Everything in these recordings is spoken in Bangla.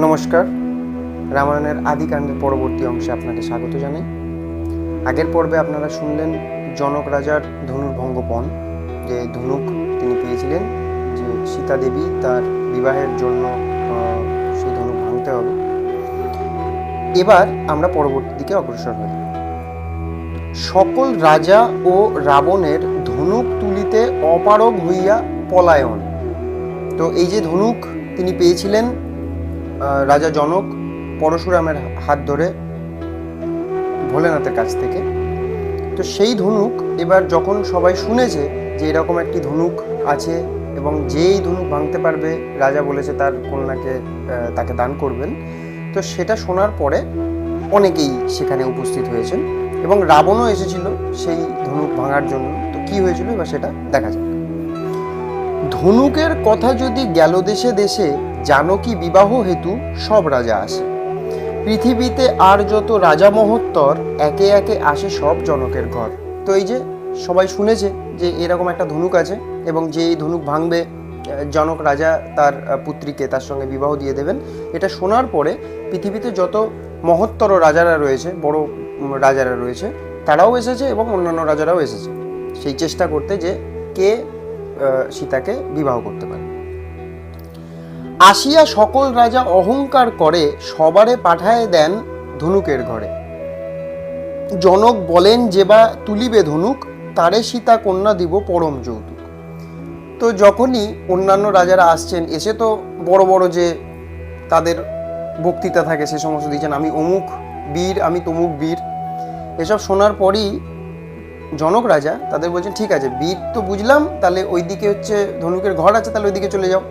নমস্কার। রামায়ণের আদিকাণ্ডের পরবর্তী অংশে আপনাকে স্বাগত জানাই। আগের পর্বে আপনারা শুনলেন জনক রাজার ধনুর্ভঙ্গপণ যে ধনুক তিনি পেয়েছিলেন, যে সীতা দেবী তার বিবাহের জন্য সেই ধনুক ভাঙতে হবে। এবার আমরা পরবর্তী দিকে অগ্রসর হই। সকল রাজা ও রাবণের ধনুক তুলিতে অপারগ হইয়া পলায়ন। তো এই যে ধনুক তিনি পেয়েছিলেন রাজা জনক পরশুরামের হাত ধরে ভোলেনাথের কাছ থেকে। তো সেই ধনুক এবার যখন সবাই শুনেছে যে এরকম একটি ধনুক আছে এবং যেই ধনুক ভাঙতে পারবে, রাজা বলেছে তার কন্যাকে তাকে দান করবেন। তো সেটা শোনার পরে অনেকেই সেখানে উপস্থিত হয়েছেন এবং রাবণও এসেছিল সেই ধনুক ভাঙার জন্য। তো কি হয়েছিল? এবার সেটা দেখা যাক। ধনুকের কথা যদি গেল দেশে দেশে জানকী বিবাহ হেতু সব রাজা আসে। পৃথিবীতে আর যত রাজা মহত্তর, একে একে আসে সব জনকের ঘর। তো এই যে সবাই শুনেছে যে এরকম একটা ধনুক আছে এবং যে এই ধনুক ভাঙবে জনক রাজা তার পুত্রীকে তার সঙ্গে বিবাহ দিয়ে দেবেন। এটা শোনার পরে পৃথিবীতে যত মহত্তর রাজারা রয়েছে, বড় রাজারা রয়েছে, তারাও এসেছে এবং অন্যান্য রাজারাও এসেছে। সেই চেষ্টা করতে যে কে সীতাকে বিবাহ করতে পারে। আসিয়া সকল রাজা অহংকার করে সবারে পাঠায় দেন ধনুকের ঘরে। জনক বলেন, যে বা তুলিবে ধনুক, তারে সীতা কন্যা দিব পরম যৌতুক। তো যখনই অন্যান্য রাজারা আসছেন, এসে তো বড় বড় যে তাদের বক্তৃতা থাকে, সে সমস্ত দিচ্ছেন, আমি অমুক বীর, আমি তমুক বীর। এসব শোনার পরই জনক রাজা তাদের বলছেন, ঠিক আছে, বীর তো বুঝলাম, তাহলে ওইদিকে হচ্ছে ধনুকের ঘর আছে, তাহলে ওইদিকে চলে যাও।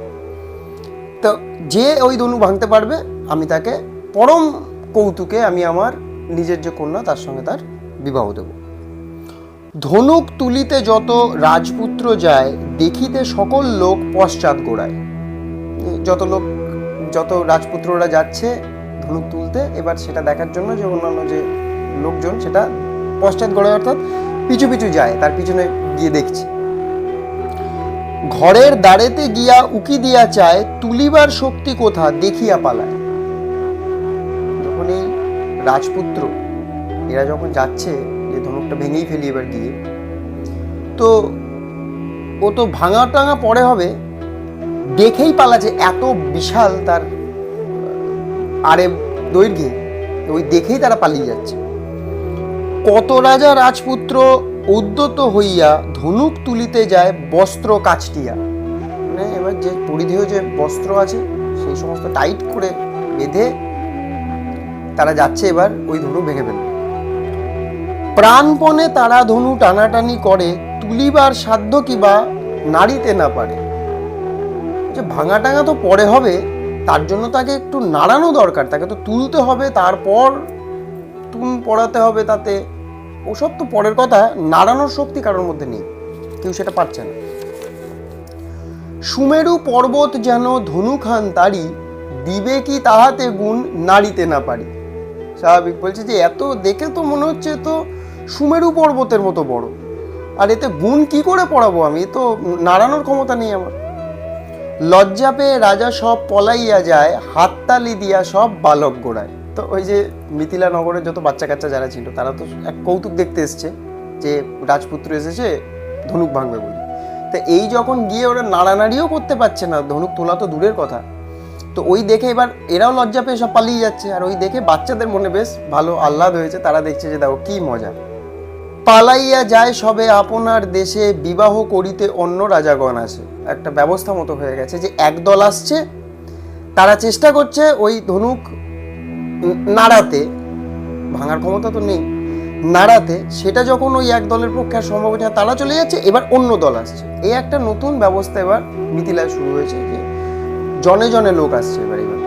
তো যে ওই ধনু ভাঙতে পারবে, আমি তাকে পরম কৌতুকে আমি আমার নিজের যে কন্যা, তার সঙ্গে তার বিবাহ দেব। ধনুক তুলিতে যত রাজপুত্র যায়, দেখিতে সকল লোক পশ্চাৎ গোড়ায়। যত লোক, যত রাজপুত্ররা যাচ্ছে ধনুক তুলতে, এবার সেটা দেখার জন্য যে অন্যান্য যে লোকজন, সেটা পশ্চাৎ গোড়ায় অর্থাৎ পিছু পিছু যায়, তার পিছনে গিয়ে দেখছে। ঘরের দ্বারেতে গিয়া উকি দিয়া চায়, তুলিবার শক্তি কোথা? দেখিয়া পালায়। যখন এই রাজপুত্র, এরা যখন যাচ্ছে, যে ধনুকটা ভেঙেই ফেলি এবার গিয়ে, তো ও তো ভাঙা টাঙা পরে হবে, দেখেই পালাচ্ছে এত বিশাল তার আরে দৈর্ঘ্যে। ওই দেখেই তারা পালিয়ে যাচ্ছে। কত রাজা রাজপুত্র উদ্যত হইয়া ধনুক তুলিতে যায় বস্ত্র কাচটিয়া। মানে এবার যে পরিধেয় যে বস্ত্র আছে, সেই সমস্ত টাইট করে বেঁধে তারা যাচ্ছে এবার ওই ধনুক ভেঙে ফেলবে প্রাণপণে তারা ধনু টানাটানি করে, তুলিবার সাধ্য কিবা নাড়িতে না পারে। যে ভাঙা টাঙা তো পরে হবে, তার জন্য তাকে একটু নাড়ানো দরকার। তাকে তো তুলতে হবে, তারপর তুন পড়াতে হবে তাতে। ওসব তো পরের কথা, নাড়ানোর শক্তি কারোর মধ্যে নেই, কেউ সেটা পারছে না। সুমেরু পর্বত যেন ধনুখান তারি, দিবে কি তাহাতে গুণ নাড়িতে না পারি। স্বাভাবিক বলছে যে, এত দেখে তো মনে হচ্ছে তো সুমেরু পর্বতের মতো বড়। আর এতে গুণ কি করে পড়াবো আমি? তো নাড়ানোর ক্ষমতা নেই আমার। লজ্জা পেয়ে রাজা সব পলাইয়া যায়, হাততালি দিয়া সব বালক গোড়ায়। তো ওই যে মিথিলা নগরের যত বাচ্চা কাচ্চা যারা ছিল, তারা তো এক কৌতুক দেখতে এসছে যে রাজপুত্র এসেছে ধনুক ভাঙবে বলে। তো এই যখন গিয়ে ওরা নাড়ানাড়িও করতে পারছে না, ধনুক তোলা তো দূরের কথা। তো ওই দেখে এবার এরাও লজ্জা পেয়ে সব পালিয়ে যাচ্ছে, আর ওই দেখে বাচ্চাদের মনে বেশ ভালো আহ্লাদ হয়েছে, তারা দেখছে যে দেখো কি মজা। পালাইয়া যায় সবে আপনার দেশে, বিবাহ করিতে অন্য রাজাগণ আসে। একটা ব্যবস্থা মতো হয়ে গেছে যে একদল আসছে, তারা চেষ্টা করছে ওই ধনুক নাড়াতে, ভাঙার ক্ষমতা তো নেই, নাড়াতে সেটা যখন ওই এক দলের পক্ষে আর সম্ভব হচ্ছে তারা চলে যাচ্ছে, এবার অন্য দল আসছে। এই একটা নতুন ব্যবস্থা এবার মিথিলায় শুরু হয়েছে যে জনে জনে লোক আসছে এবার এবার।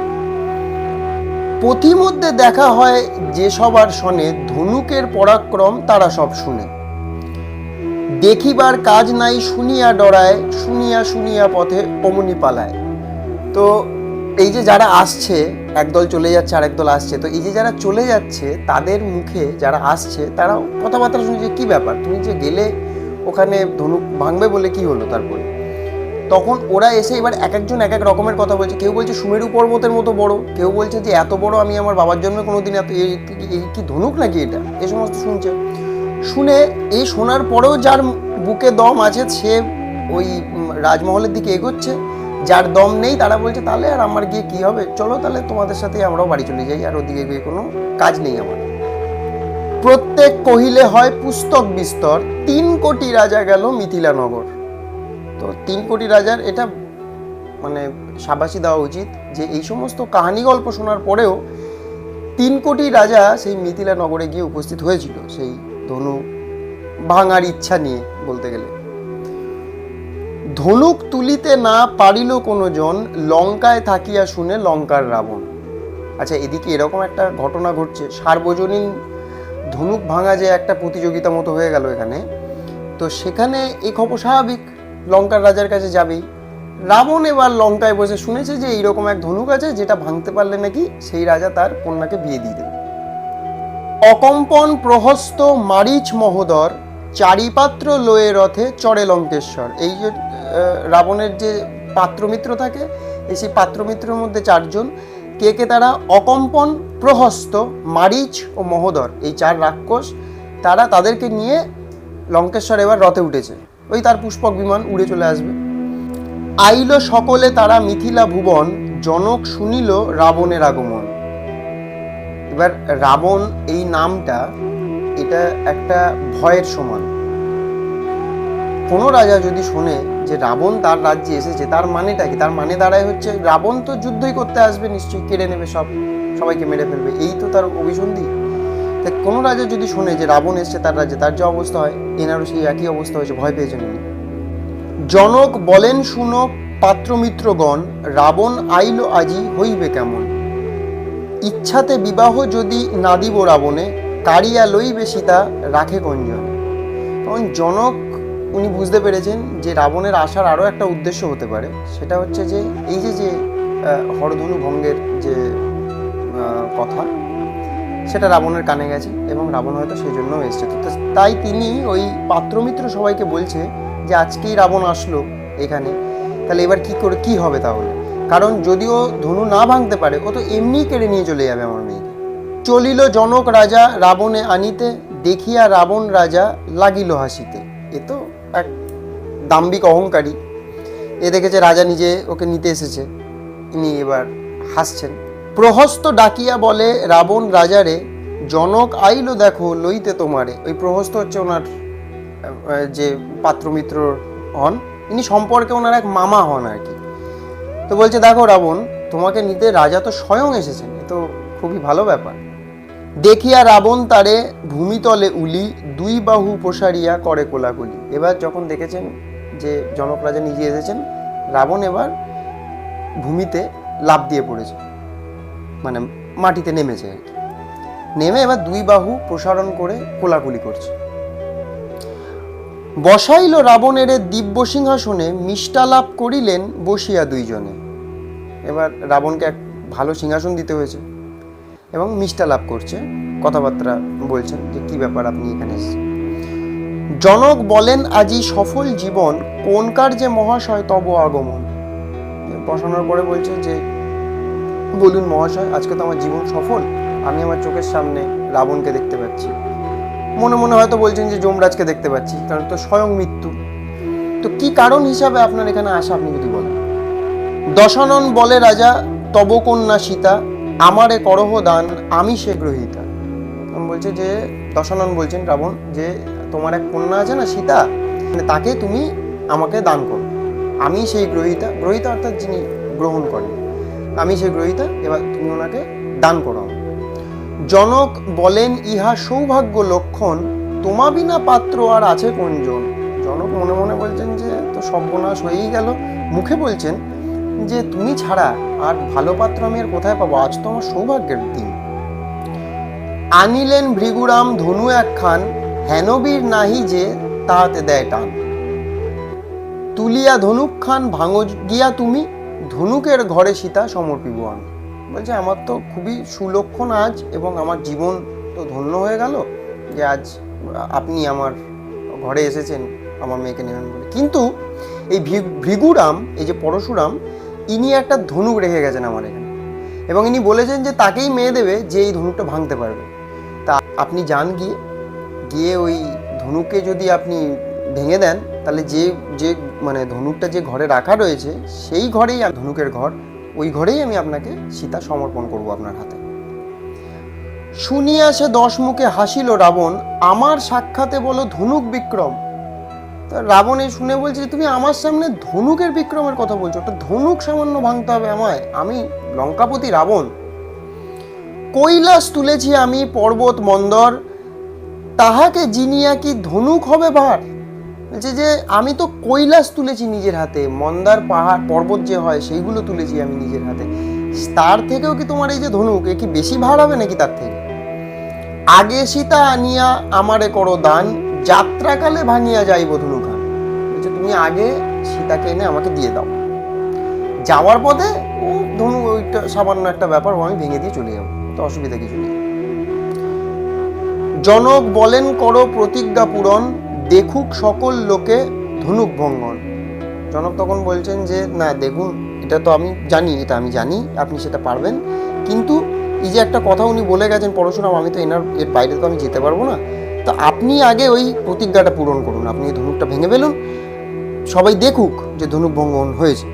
পথিমধ্যে দেখা হয় যে সবার শনে, ধনুকের পরাক্রম তারা সব শুনে। দেখিবার কাজ নাই, শুনিয়া ডরায়, শুনিয়া শুনিয়া পথে অমনি পালায়। তো এই যে যারা আসছে, একদল চলে যাচ্ছে আর একদল আসছে, তো এই যে যারা চলে যাচ্ছে, তাদের মুখে যারা আসছে তারা কথাবার্তা শুনছে কি ব্যাপার? তুমি যে গেলে ওখানে ধনুক ভাঙবে বলে কি হলো তারপরে? তখন ওরা এসে এবার এক একজন এক এক রকমের কথা বলছে। কেউ বলছে, সুমেরু পর্বতের মতো বড়। কেউ বলছে যে, এত বড় আমি আমার বাবার জন্মে কোনোদিন এত এই এই কি ধনুক নাকি এটা? এ সমস্ত শুনছে। শুনে এই শোনার পরেও যার বুকে দম আছে, সে ওই রাজমহলের দিকে এগোচ্ছে। যার দম নেই, তারা বলছে, তাহলে আর আমার গিয়ে কি হবে? চলো তাহলে তোমাদের সাথে আমরাও বাড়ি চলে যাই, আর ওদিকে গিয়ে কোনো কাজ নেই আমার। প্রত্যেক কহিলে হয় পুস্তক বিস্তর। তিন কোটি রাজা গেল মিথিলা নগর তো তিন কোটি রাজার এটা মানে সাবাসী দেওয়া উচিত যে এই সমস্ত কাহানি গল্প শোনার পরেও তিন কোটি রাজা সেই মিথিলা নগরে গিয়ে উপস্থিত হয়েছিল, সেই ধনু ভাঙার ইচ্ছা নিয়ে বলতে গেলে। ধনুক তুলিতে না পারিল কোনো জন লঙ্কায় থাকিয়া শুনে লঙ্কার রাবণ। আচ্ছা এদিকে এরকম একটা ঘটনা ঘটছে। সার্বজনীন ধনুক ভাঙা যে একটা প্রতিযোগিতা মতো হয়ে গেল এখানে। তো সেখানে এই খবর স্বাভাবিক, লঙ্কার রাজার কাছে যাবেই। রাবণ এবার লঙ্কায় বসে শুনেছে যে এইরকম এক ধনুক আছে যেটা ভাঙতে পারলে নাকি সেই রাজা তার কন্যাকে বিয়ে দিয়ে দেবে। অকম্পন প্রহস্ত মারিচ মহোদর চারিপাত্র লয়ে রথে চড়ে লঙ্কেশ্বর। এই যে রাবণের যে পাত্রমিত্র থাকে, এই সেই পাত্রমিত্রের মধ্যে চারজন, কে কে তারা? অকম্পন, প্রহস্ত, মারিচ ও মহোদর। এই চার রাক্ষস তারা তাদেরকে নিয়ে লঙ্কেশ্বর এবার রথে উঠেছে। ওই তার পুষ্পক বিমান উড়ে চলে আসবে। আইল সকলে তারা মিথিলা ভুবন, জনক শুনিল রাবণের আগমন। এবার রাবণ এই নামটা এটা একটা ভয়ের সমান। কোনো রাজা যদি শোনে যে রাবণ তার রাজ্যে এসেছে, তার মানেটা কি? তার মানে দাঁড়ায় হচ্ছে, রাবণ তো যুদ্ধই করতে আসবে, নিশ্চয়ই কেড়ে নেবে সব, সবাইকে মেরে ফেলবে। এই তো তার অভিসন্ধি। তাই কোনো রাজা যদি শোনে যে রাবণ এসছে তার রাজ্যে, তার যে অবস্থা হয়, এনারও সেই একই অবস্থা হয়েছে, ভয় পেয়েছেন উনি জনক বলেন, শুনো, পাত্রমিত্রগণ, রাবণ আইল আজি হইবে কেমন? ইচ্ছাতে বিবাহ যদি না দিব রাবণে কারিয়া লইবে সীতা রাখে কঞ্জন। তখন জনক উনি বুঝতে পেরেছেন যে রাবণের আসার আরও একটা উদ্দেশ্য হতে পারে। সেটা হচ্ছে যে এই যে যে হরধনু ভঙ্গের যে কথা, সেটা রাবণের কানে গেছে এবং রাবণ হয়তো সেই জন্য এসছে। তো তাই তিনি ওই পাত্রমিত্র সবাইকে বলছে যে আজকেই রাবণ আসলো এখানে, তাহলে এবার কি করে, কি হবে তাহলে? কারণ যদিও ধনু না ভাঙতে পারে, ও তো এমনিই কেড়ে নিয়ে চলে যাবে আমার মেয়েকে। চলিল জনক রাজা রাবণে আনিতে, দেখিয়া রাবণ রাজা লাগিল হাসিতে। এ তো এক দাম্বিক অহংকারী। এ দেখেছে রাজা নিজে ওকে নিতে এসেছে। ইনি এবার হাসছেন। প্রহস্ত ডাকিয়া বলে, রাবণ রাজারে, জনক আইলো দেখো লইতে তোমারে। ওই প্রহস্ত হচ্ছে ওনার যে পাত্রমিত্র হন। ইনি সম্পর্কে ওনার এক মামা হন আর কি। তো বলছে, দেখো রাবণ, তোমাকে নিতে রাজা তো স্বয়ং এসেছেন। এ তো খুবই ভালো ব্যাপার। দেখিয়া রাবণ তারে ভূমিতলে উলি, দুই বাহু প্রসারিয়া করে কোলাকুলি। এবার যখন দেখেছেন যে জনক রাজা নিজে এসেছেন, রাবণ এবার ভূমিতে লাভ দিয়ে পড়েছে। মানে মাটিতে নেমেছে নেমে এবার দুই বাহু প্রসারণ করে কোলাকুলি করছে। বসাইল রাবণের দিব্য সিংহাসনে মিষ্টালাপ করিলেন বসিয়া দুইজনে। এবার রাবণকে এক ভালো সিংহাসন দিতে হয়েছে। এবং মিষ্টা লাভ করছে। কথাবার্তা বলছেন যে, কি ব্যাপার আপনি এখানে এসেছেন? জনক বলেন, আজি সফল জীবন কোনকার যে মহাশয় তব আগমন? বসানোর পরে বলছে যে, বলুন মহাশয়, আজকে তো আমার জীবন সফল। আমি আমার চোখের সামনে রাবণকে দেখতে পাচ্ছি। মনে মনে হয়তো বলছেন যে, যমরাজকে দেখতে পাচ্ছি, কারণ তো স্বয়ং মৃত্যু। তো কি কারণ হিসাবে আপনার এখানে আসা, আপনি যদি বলেন? দশানন বলে, রাজা, তব কন্যা সীতা আমারে করহ দান, আমি সে গ্রহিতা। বলছে যে, দশানন বলছেন রাবণ, যে তোমার এক কন্যা আছে না সীতা, তাকে তুমি আমাকে দান করো। আমি সেই গ্রহিতা গ্রহিতা অর্থাৎ যিনি গ্রহণ করেন। আমি সেই গ্রহিতা, এবার তুমি ওনাকে দান করো। জনক বলেন, ইহা সৌভাগ্য লক্ষণ, তোমা বিনা পাত্র আর আছে কোনজন? জনক মনে মনে বলছেন যে, তো সর্বনাশ হয়েই গেল। মুখে বলছেন যে তুমি ছাড়া আর ভালো পাত্র আমি আর কোথায় পাবো? আজ তো আমার সৌভাগ্যের দিন। আনিলেন ভৃগুরাম ধনু একখান, হেনবীর নাহি যে তাহাতে দেয় টান। তুলিয়া ধনুক খান ভাঙো গিয়া তুমি, ধনুকের ঘরে সীতা সমর্পিব আমি বলছে, আমার তো খুবই সুলক্ষণ আজ এবং আমার জীবন তো ধন্য হয়ে গেল যে আজ আপনি আমার ঘরে এসেছেন, আমার মেয়েকে নেবেন বলে। কিন্তু এই ভৃগুরাম, এই যে পরশুরাম ইনি একটা ধনুক রেখে গেছেন আমার এখানে। এবং ইনি বলেছেন যে তাকেই মেয়ে দেবে যে এই ধনুকটা ভাঙতে পারবে। তা আপনি যান গিয়ে গিয়ে ওই ধনুকে যদি আপনি ভেঙে দেন, তাহলে যে যে মানে ধনুকটা যে ঘরে রাখা রয়েছে, সেই ঘরেই ধনুকের ঘর, ওই ঘরেই আমি আপনাকে সীতা সমর্পণ করব আপনার হাতে। শুনিয়া সে দশ মুখে হাসিল রাবণ, আমার সাক্ষাতে বলো ধনুক বিক্রম রাবণ এই শুনে বলছে তুমি আমার সামনে ধনুকের বিক্রমের কথা বলছো। ওটা ধনুক সামান্য ভাঙতে হবে আমায়। আমি লঙ্কাপতি রাবণ। কৈলাস তুলেছি আমি, পর্বত, মন্দর। তাহাকে জিনিয়া কি ধনুক হবে ভার। বলছে যে, আমি তো কৈলাস তুলেছি নিজের হাতে। মন্দার পাহাড়, পর্বত যে হয়, সেইগুলো তুলেছি আমি নিজের হাতে। তার থেকেও কি তোমার এই যে ধনুক, এ কি বেশি ভার হবে নাকি তার থেকে? আগে সীতা আনিয়া আমারে করো দান যাত্রাকালে ভাঙিয়া যাইব ধনুখান বলছে, তুমি আগে সীতাকে এনে আমাকে দিয়ে দাও। যাওয়ার পথে ও ধনু, ওইটা সামান্য একটা ব্যাপার আমি ভেঙে দিয়ে চলে যাব। তো অসুবিধা কিছু নেই। জনক বলেন, করো প্রতিজ্ঞা পূরণ দেখুক সকল লোকে ধনুক ভঙ্গন। জনক তখন বলছেন যে, না, দেখুন, এটা তো আমি জানি, এটা আমি জানি, আপনি সেটা পারবেন। কিন্তু এই যে একটা কথা উনি বলে গেছেন পরশুরাম আমি তো এনার, এর বাইরে তো আমি যেতে পারব না। তো আপনি আগে ওই প্রতিজ্ঞাটা পূরণ করুন। আপনি এই ধনুকটা ভেঙে ফেলুন। সবাই দেখুক যে ধনুক ভঙ্গন হয়েছে।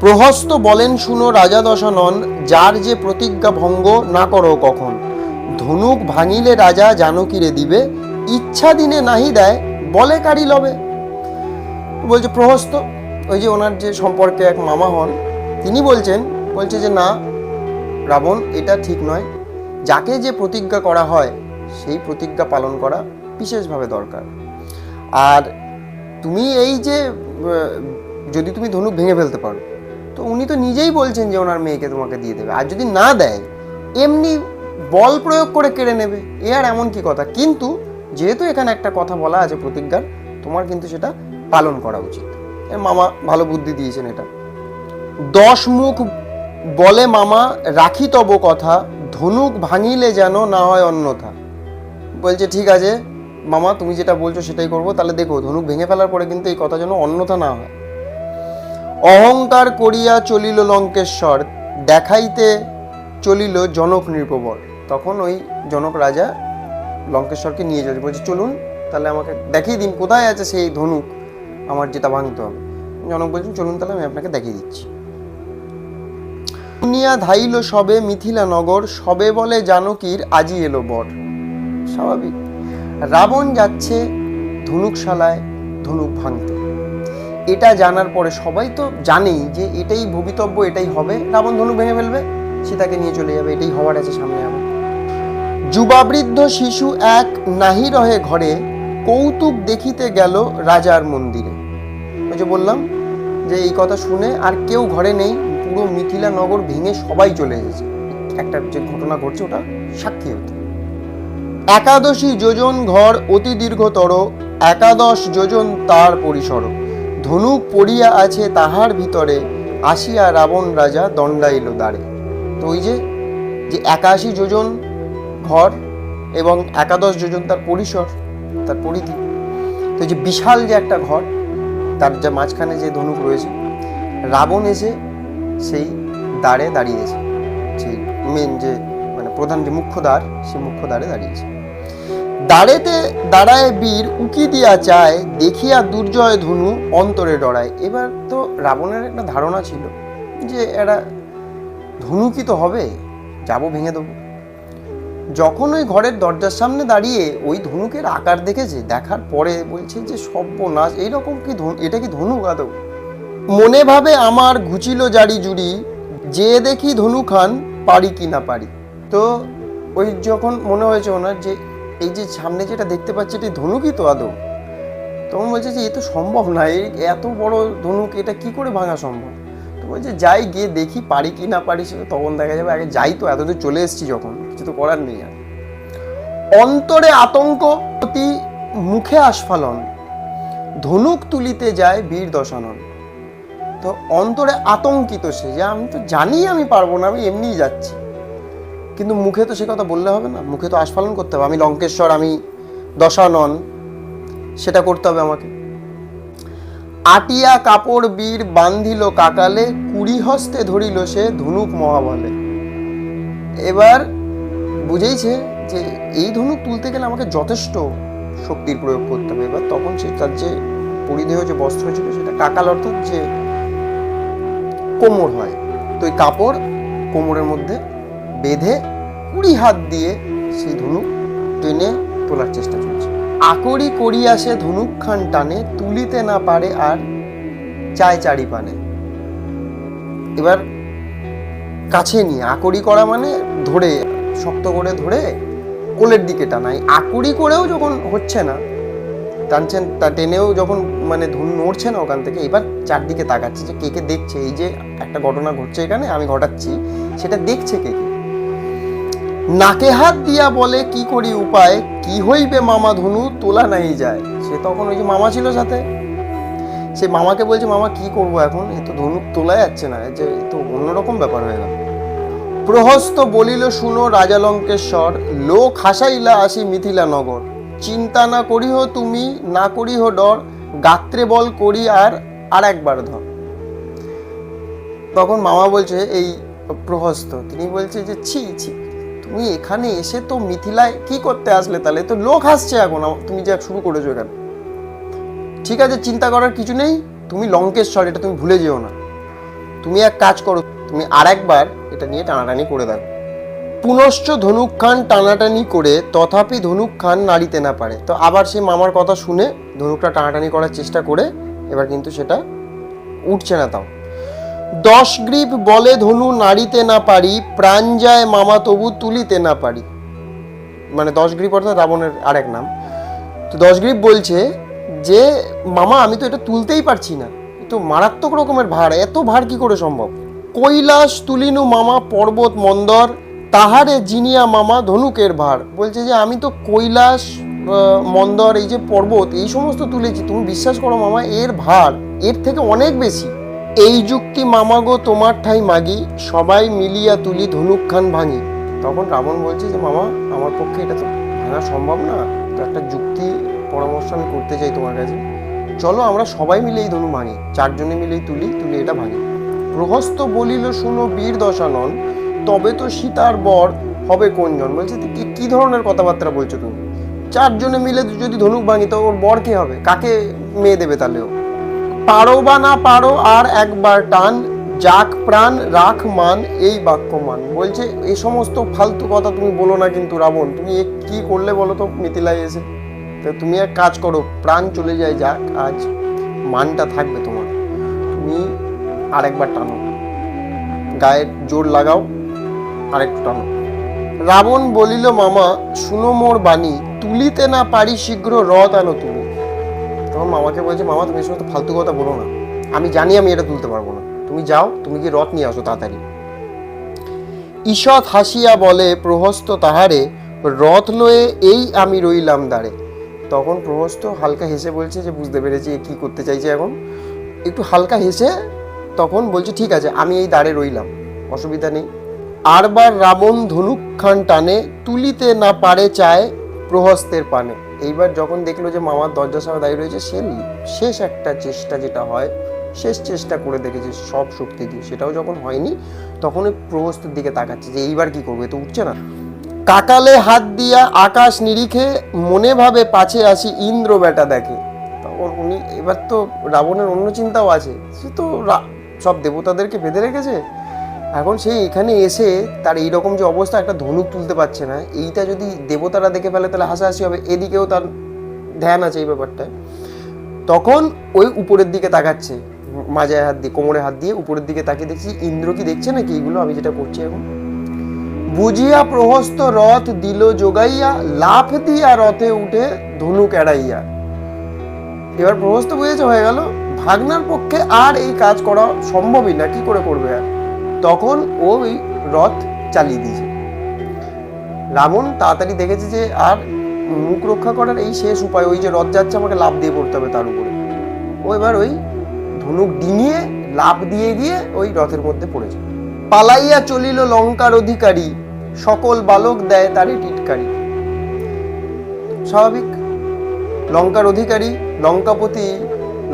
প্রহস্ত বলেন শুনো রাজা দশানন যার যে প্রতিজ্ঞা ভঙ্গ না করো কখন। ধনুক ভাঙিলে রাজা জানকীরে দিবে, ইচ্ছা দিনে নাহি দেয়, বলে কারি লবে। বলছে, প্রহস্ত? ওই যে ওনার যে সম্পর্কে এক মামা হন, তিনি বলছেন, বলছে যে, না, রাবণ, এটা ঠিক নয়। যাকে যে প্রতিজ্ঞা করা হয় সেই প্রতিজ্ঞা পালন করা বিশেষভাবে দরকার। আর তুমি এই যে যদি তুমি ধনুক ভেঙে ফেলতে পারো, তো উনি তো নিজেই বলছেন যে ওনার মেয়েকে তোমাকে দিয়ে দেবে। আর যদি না দেয়, এমনি বল প্রয়োগ করে কেড়ে নেবে। এ আর এমন কি কথা? কিন্তু যেহেতু এখানে একটা কথা বলা আছে প্রতিজ্ঞার, তোমার কিন্তু সেটা পালন করা উচিত। মামা ভালো বুদ্ধি দিয়েছেন এটা। দশ মুখ বলে মামা, রাখি তব কথা, ধনুক ভাঙিলে যেন না হয় অন্যথা। বলছে, ঠিক আছে, মামা, তুমি যেটা বলছো সেটাই করব। তাহলে দেখো, ধনুক ভেঙে ফেলার পরে কিন্তু এই কথা যেন অন্যথা না হয়। অহংকার করিয়া চলিল লঙ্কেশ্বর, দেখাইতে চলিল জনক নৃপবর। তখন ওই জনক রাজা লঙ্কেশ্বরকে নিয়ে যাচ্ছে বলছে, চলুন, তাহলে আমাকে দেখিয়ে দিন, কোথায় আছে সেই ধনুক? আমার যেটা ভাঙতে হবে। জনক বলছেন, চলুন, তাহলে আমি আপনাকে দেখিয়ে দিচ্ছি। দুনিয়া ধাইল সবে মিথিলা নগর, সবে বলে জানকীর আজি এলো বর। স্বাভাবিক। রাবণ যাচ্ছে ধনুকশালায়, ধনুক ভাঙতে। এটা জানার পরে সবাই তো জানেই যে এটাই ভবিতব্য, এটাই হবে। রাবণ ধনুক ভেঙে ফেলবে সীতাকে নিয়ে চলে যাবে, এটাই হওয়ার আছে সামনে আবার। যুবাবৃদ্ধ শিশু এক নাহি রহে ঘরে, কৌতুক দেখিতে গেল রাজার মন্দিরে। ওই যে বললাম যে এই কথা শুনে আর কেউ ঘরে নেই, পুরো মিথিলা নগর ভেঙে সবাই চলে এসেছে। একটা যে ঘটনা ঘটছে, ওটা সাক্ষী হতে। একাদশী যোজন ঘর অতি দীর্ঘতর, একাদশ যোজন তার পরিসর। ধনুক পড়িয়া আছে তাহার ভিতরে, আসিয়া রাবণ রাজা দণ্ডাইল দ্বারে। তো ওই যে যে একাশি যোজন ঘর এবং একাদশ যোজন তার পরিসর, তার পরিধি, তো যে বিশাল যে একটা ঘর, তার যে মাঝখানে যে ধনুক রয়েছে, রাবণ এসে সেই দ্বারে দাঁড়িয়েছে সেই মেন যে প্রধান যে মুখ্য দ্বার সেই মুখ্য দ্বারে দাঁড়িয়েছে। দাঁড়েতে দাঁড়ায় বীর উকি দিয়া চায়, দেখিয়া দুর্জয় ধনু অন্তরে ডরায়। এবার তো রাবণের একটা ধারণা ছিল যে এরা ধনু কি তো হবে, যাব ভেঙে দেবো। যখন ওই ঘরের দরজার সামনে দাঁড়িয়ে ওই ধনুকের আকার দেখেছে, দেখার পরে বলছে যে সর্বনাশ, এইরকম কি ধনু, এটা কি ধনু আদৌ মনে ভাবে আমার ঘুচিল জারি জুড়ি, যে দেখি ধনু খান, পারি কি না পারি। তো ওই যখন মনে হয়েছে ওনার যে এই যে সামনে যেটা দেখতে পাচ্ছি এটি ধনুকই তো আদৌ, তখন বলছে যে এ তো সম্ভব না এই এত বড় ধনুক, এটা কি করে ভাঙা সম্ভব? তো বলছে যাই গিয়ে দেখি পারি কি না পারি, সেটা তখন দেখা যাবে, আগে যাই তো, এতদূর চলে এসেছি যখন, কিছু তো করার নেই আর। অন্তরে আতঙ্ক, অতি মুখে আস্ফালন, ধনুক তুলিতে যায় বীর দশানন। তো অন্তরে আতঙ্কিত সে, যে আমি তো জানি আমি পারব না, আমি এমনিই যাচ্ছি। কিন্তু মুখে তো সে কথা বললে হবে না। মুখে তো আস্ফালন করতে হবে। আমি লঙ্কেশ্বর, আমি দশানন, সেটা করতে হবে আমাকে। আটিয়া কাপড় বীর বান্ধিল কাকালে, কুড়ি হস্তে ধরিল সে ধনুক মহাবলে। এবার বুঝেইছে যে এই ধনুক তুলতে গেলে আমাকে যথেষ্ট শক্তির প্রয়োগ করতে হবে। এবার তখন সে তার যে পরিধেয় যে বস্ত্র ছিল, সেটা কাকাল অর্থাৎ যে কোমর হয়। তো ওই কাপড় কোমরের মধ্যে বেঁধে কুড়ি হাত দিয়ে সেই ধনুক টেনে তোলার চেষ্টা চলছে। আকরি করিয়া সে ধনুক খান টানে, তুলিতে না পারে আর চায় চারি পানে এবার কাছে নিয়ে আকরি করা মানে ধরে, শক্ত করে ধরে কোলের দিকে টানাই আকরি করেও যখন হচ্ছে না, টানছেন, তা টেনেও যখন মানে ধুন নড়ছে না ওখান থেকে, এবার চারদিকে তাকাচ্ছে যে কে কে দেখছে। এই যে একটা ঘটনা ঘটছে এখানে, আমি ঘটাচ্ছি, সেটা দেখছে কে কে? নাকে হাত দিয়া বলে, কি করি উপায়? কি হইবে মামা ধনু? তোলা নাই যায়। সে তখন ওই যে মামা ছিল সাথে। সে মামাকে বলছে, মামা, কি করব এখন? এ তো ধনুক তোলা যাচ্ছে না। যে তো অন্যরকম ব্যাপার হয়ে গেল। প্রহস্ত বলিল, শুনো রাজা লঙ্কেশ্বর, লোক হাসাইলা আসি মিথিলা নগর। চিন্তা না করিহ তুমি, না করিহ ডর। গাত্রে বল করি আর আর একবার ধর। তখন মামা বলছে, এই প্রহস্ত। তিনি বলছে যে, ছি ছি। তুমি এখানে এসে তো মিথিলায় কি করতে আসলে তাহলে? তো লোক হাসছে এখন তুমি যা শুরু করেছ এখানে। ঠিক আছে, চিন্তা করার কিছু নেই। তুমি লঙ্কেশ্বর, এটা তুমি ভুলে যেও না। তুমি এক কাজ করো, তুমি আর একবার এটা নিয়ে টানাটানি করে দাও। পুনশ্চ ধনুক খান টানাটানি করে তথাপি ধনুক খান নাড়িতে না পারে। তো আবার সেই মামার কথা শুনে ধনুকটা টানাটানি করার চেষ্টা করে, এবার কিন্তু সেটা উঠছে না তাও। দশ গ্রীব বলে ধনু নাড়িতে না পারি, প্রাণ যায় মামা তবু তুলিতে না পারি। মানে দশ গ্রীব অর্থাৎ রাবণের আরেক নাম। তো দশ গ্রীব বলছে যে, মামা, আমি তো এটা তুলতেই পারছি না। তো মারাত্মক রকমের ভার, এত ভার কি করে সম্ভব? কৈলাস তুলিনু মামা পর্বত মন্দর, তাহারে জিনিয়া মামা ধনুকের ভার। বলছে যে, আমি তো কৈলাস মন্দর, এই যে পর্বত, এই সমস্ত তুলেছি, তুমি বিশ্বাস করো মামা, এর ভার, এর থেকে অনেক বেশি। এই যুক্তি মামা গো তোমার ঠাই মাগি, সবাই মিলিয়া তুলি ধনুক খান ভাঙি। তখন রাবণ বলছে যে, মামা, আমার পক্ষে এটা তো ভাঙা সম্ভব না। তো একটা যুক্তি পরামর্শ আমি করতে চাই তোমার কাছে। চলো আমরা সবাই মিলে এই ধনু ভাঙি। চারজনে মিলেই তুলি তুলি এটা ভাঙি। প্রহস্ত বলিল, শুনো বীর দশানন, তবে তো সীতার বর হবে কোনজন বলছে কি কি ধরনের কথাবার্তা বলছো তুমি? চারজনে মিলে যদি ধনুক ভাঙি, তো ওর বর কে হবে? কাকে মেয়ে দেবে তাহলে ও? পারো বা না পারো, আর একবার টান, যাক প্রাণ, রাখ মান, এই বাক্য মান বলছে এই সমস্ত ফালতু কথা তুমি বলো না কিন্তু রাবণ, তুমি কি করলে বলো তো? মিথিলায় এসে, তো তুমি এক কাজ করো, প্রাণ চলে যায় যাক, আজ মানটা থাকবে তোমার। তুমি আরেকবার টানো। গায়ে জোর লাগাও, আরেকটু টানো। রাবণ বলিল, মামা, শুনো মোর বাণী, তুলিতে না পারি শীঘ্র রথ আনো তুমি। তখন মামাকে বলছে, মামা, তুমি সমস্ত ফালতু কথা বলো না। আমি জানি আমি এটা তুলতে পারব না। তুমি যাও, তুমি কি রথ নিয়ে আসো তাড়াতাড়ি। ঈষৎ হাসিয়া বলে, প্রহস্ত তাহারে, রথ লয়ে এই আমি রইলাম দাঁড়ে তখন প্রহস্ত হালকা হেসে বলছে যে, বুঝতে পেরেছি কি করতে চাইছে এখন। একটু হালকা হেসে তখন বলছে, ঠিক আছে, আমি এই দাঁড়ে রইলাম, অসুবিধা নেই। আরবার রাবণ ধনুক খান টানে, তুলিতে না পারে চায় প্রহস্তের পানে। এইবার যখন দেখল যে মামার দরজার সামনে দাঁড়িয়ে রয়েছে, সে শেষ একটা চেষ্টা যেটা হয়, শেষ চেষ্টা করে দেখেছে সব শক্তি দিয়ে। সেটাও যখন হয়নি তখন ওই প্রহস্তের দিকে তাকাচ্ছে যে এইবার কি করবে তো উঠছে না। কাকালে হাত দিয়া আকাশ নিরিখে মনে ভাবে পাছে আসি ইন্দ্র বেটা দেখে। তখন উনি এবার তো রাবণের অন্য চিন্তাও আছে। সে তো সব দেবতাদেরকে বেঁধে রেখেছে? এখন সেই এখানে এসে তার এইরকম যে অবস্থা, একটা ধনুক তুলতে পারছে না। এইটা যদি দেবতারা দেখে ফেলে, তাহলে হাসাহাসি হবে। এদিকেও তার ধ্যান আছে এই ব্যাপারটায়। তখন ওই উপরের দিকে তাকাচ্ছে। মাজায় হাত দিয়ে, কোমরে হাত দিয়ে উপরের দিকে তাকিয়ে দেখছি, ইন্দ্র কি দেখছে নাকি এইগুলো আমি যেটা করছি এখন। বুঝিয়া প্রহস্ত রথ দিল যোগাইয়া লাফ দিয়া রথে উঠে ধনুক এড়াইয়া। এবার প্রহস্ত বুঝেছে, হয়ে গেল। ভাগনার পক্ষে আর এই কাজ করা সম্ভবই না। কি করে করবে আর? তখন ওই রথ চালিয়ে দিয়েছে। রাবণ তাড়াতাড়ি দেখেছে যে আর মুখ রক্ষা করার এই শেষ উপায়, ওই যে রথ যাচ্ছে, আমাকে লাভ দিয়ে পড়তে হবে তার উপরে। ও এবার ওই ধনুক ডিঙিয়ে লাভ দিয়ে গিয়ে ওই রথের মধ্যে পড়েছে। পালাইয়া চলিল লঙ্কার অধিকারী, সকল বালক দেয় তারে টিটকারি। স্বাভাবিক, লঙ্কার অধিকারী, লঙ্কাপতি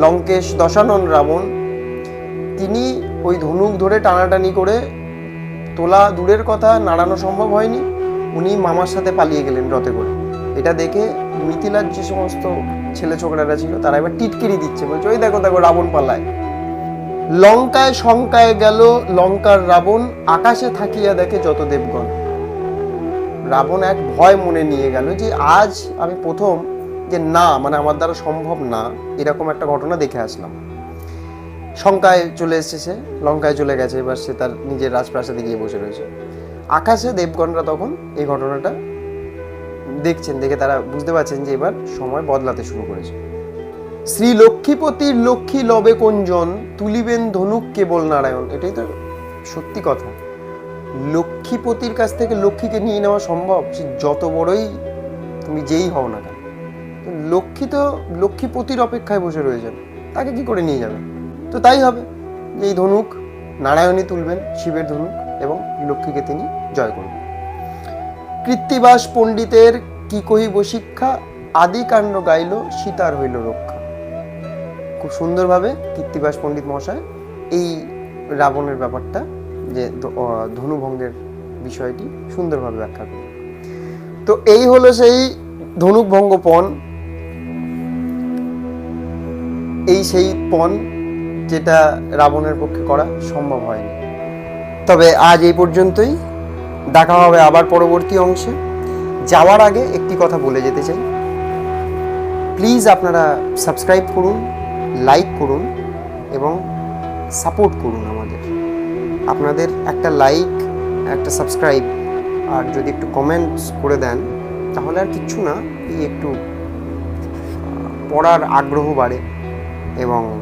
লঙ্কেশ দশানন রাবণ তিনি ওই ধনুক ধরে টানাটানি করে তোলা দূরের কথা নাড়ানো সম্ভব হয়নি। উনি মামার সাথে পালিয়ে গেলেন রথে করে। এটা দেখে মিথিলার যে সমস্ত ছেলে ছোকরারা ছিল, তারা এবার টিটকিরি দিচ্ছে। বলছে, ওই দেখো দেখো, রাবণ পালায়। লঙ্কায় শঙ্কায় গেল লঙ্কার রাবণ, আকাশে থাকিয়া দেখে যত দেবগণ। রাবণ এক ভয় মনে নিয়ে গেল যে, আজ আমি প্রথম যে না মানে আমার দ্বারা সম্ভব না, এরকম একটা ঘটনা দেখে আসলাম। শঙ্কায় চলে এসেছে সে লঙ্কায় চলে গেছে, এবার সে তার নিজের রাজপ্রাসাদে গিয়ে বসে রয়েছে। আকাশে দেবগণরা তখন এই ঘটনাটা দেখছেন, দেখে তারা বুঝতে পারছেন যে এবার সময় বদলাতে শুরু করেছে। শ্রী লক্ষ্মীপতির লক্ষ্মী লবে কোঞ্জন, তুলিবেন ধনুক কেবল নারায়ণ। এটাই তো সত্যি কথা। লক্ষ্মীপতির কাছ থেকে লক্ষ্মীকে নিয়ে নেওয়া সম্ভব? সে যত বড়ই তুমি যেই হও না কেন। লক্ষ্মী তো লক্ষ্মীপতির অপেক্ষায় বসে রয়েছেন। তাকে কি করে নিয়ে যাবে? তো তাই হবে যে এই ধনুক নারায়ণই তুলবেন, শিবের ধনুক এবং লক্ষ্মীকে তিনি জয় করবেন। কৃত্তিবাস পণ্ডিতের কি কহিব শিক্ষা আদি কাণ্ড গাইল, সীতার হইল রক্ষা। খুব সুন্দরভাবে কৃত্তিবাস পণ্ডিত মহাশয় এই রাবণের ব্যাপারটা, যে ধনুভঙ্গের বিষয়টি সুন্দরভাবে ব্যাখ্যা করলেন। তো এই হলো সেই ধনুকভঙ্গ পণ। এই সেই পণ যেটা রাবণের পক্ষে করা সম্ভব হয়নি। তবে আজ এই পর্যন্তই। দেখা হবে আবার পরবর্তী অংশে। যাওয়ার আগে একটি কথা বলে যেতে চাই। প্লিজ আপনারা সাবস্ক্রাইব করুন, লাইক করুন এবং সাপোর্ট করুন আমাদের। আপনাদের একটা লাইক, একটা সাবস্ক্রাইব আর যদি একটু কমেন্টস করে দেন, তাহলে আর কিচ্ছু না, এই একটু পড়ার আগ্রহ বাড়ে এবং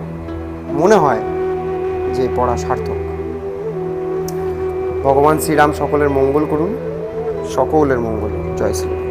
মনে হয় যে পড়া সার্থক। ভগবান শ্রীরাম সকলের মঙ্গল করুন সকলের মঙ্গল জয় শ্রীরাম।